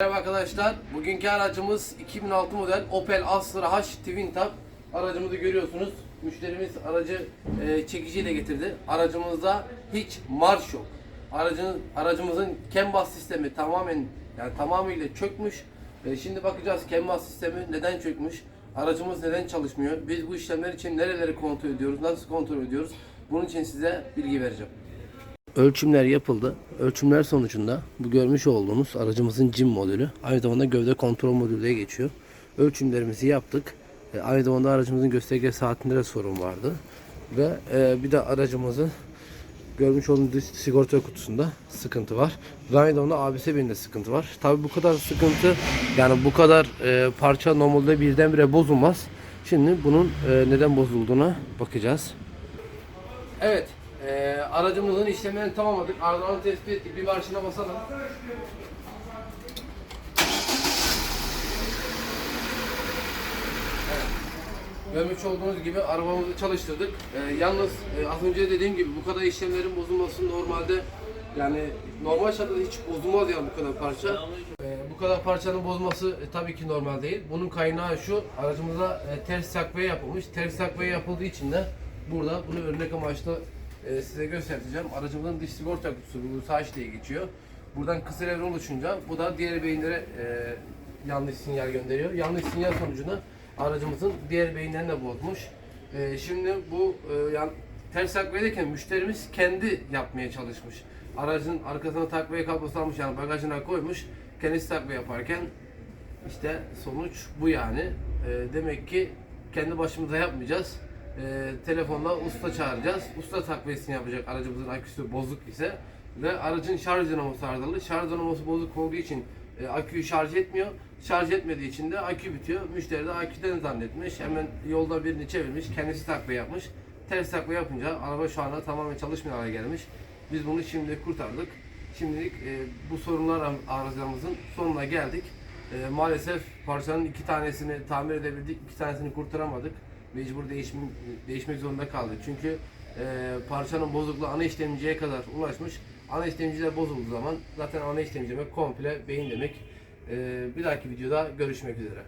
Merhaba arkadaşlar. Bugünkü aracımız 2006 model Opel Astra H Twin Tap. Aracımızı görüyorsunuz. Müşterimiz aracı e, çekiciyle getirdi. Aracımızda hiç marş yok. Aracın aracımızın bus sistemi tamamen yani tamamıyla çökmüş. E, şimdi bakacağız bus sistemi neden çökmüş? Aracımız neden çalışmıyor? Biz bu işlemler için nereleri kontrol ediyoruz? Nasıl kontrol ediyoruz? Bunun için size bilgi vereceğim. Ölçümler yapıldı. Ölçümler sonucunda bu görmüş olduğunuz aracımızın CIM modülü aynı zamanda gövde kontrol modülü diye geçiyor. Ölçümlerimizi yaptık. E, aynı zamanda aracımızın gösterge saatinde de sorun vardı. Ve e, bir de aracımızın görmüş olduğunuz sigorta kutusunda sıkıntı var. Aynı zamanda ABS birinde sıkıntı var. Tabi bu kadar sıkıntı yani bu kadar e, parça normalde birdenbire bozulmaz. Şimdi bunun e, neden bozulduğuna bakacağız. Evet, eee, aracımızın işlemlerini tamamladık. Ardalanı tespit ettik. Bir marşına basalım. Görmüş olduğunuz gibi arabamızı çalıştırdık. Eee, yalnız eee, az önce dediğim gibi bu kadar işlemlerin bozulması normalde yani normal şartlarda hiç bozulmaz yani bu kadar parça. Eee, bu kadar parçanın bozması e, tabii ki normal değil. Bunun kaynağı şu, aracımıza e, ters takviye yapılmış. Ters takviye yapıldığı için de burada bunu örnek amaçlı e, size göstereceğim. Aracımızın dış sigorta kutusu saç diye geçiyor. Buradan kısa devre oluşunca bu da diğer beyinlere e, yanlış sinyal gönderiyor. Yanlış sinyal sonucunda aracımızın diğer beyinlerini bozmuş. E, şimdi bu e, yan, ters takviyedeyken müşterimiz kendi yapmaya çalışmış. Aracın arkasına takviye kablosu almış yani bagajına koymuş. Kendisi takviye yaparken işte sonuç bu yani. E, demek ki kendi başımıza yapmayacağız. E, telefonla usta çağıracağız. Usta takviyesini yapacak aracımızın aküsü bozuk ise ve aracın şarj dinamosu arızalı. Şarj dinamosu bozuk olduğu için e, aküyü şarj etmiyor. Şarj etmediği için de akü bitiyor. Müşteri de aküden zannetmiş. Hemen yolda birini çevirmiş. Kendisi takviye yapmış. Ters takviye yapınca araba şu anda tamamen çalışmıyor hale gelmiş. Biz bunu şimdi kurtardık. Şimdilik e, bu sorunlar arızamızın sonuna geldik. E, maalesef parçanın iki tanesini tamir edebildik, iki tanesini kurtaramadık. Mecbur değişim, değişmek zorunda kaldık. Çünkü e, parçanın bozukluğu ana işlemciye kadar ulaşmış. Ana işlemciler bozulduğu zaman zaten ana işlemci demek komple beyin demek. E, bir dahaki videoda görüşmek üzere.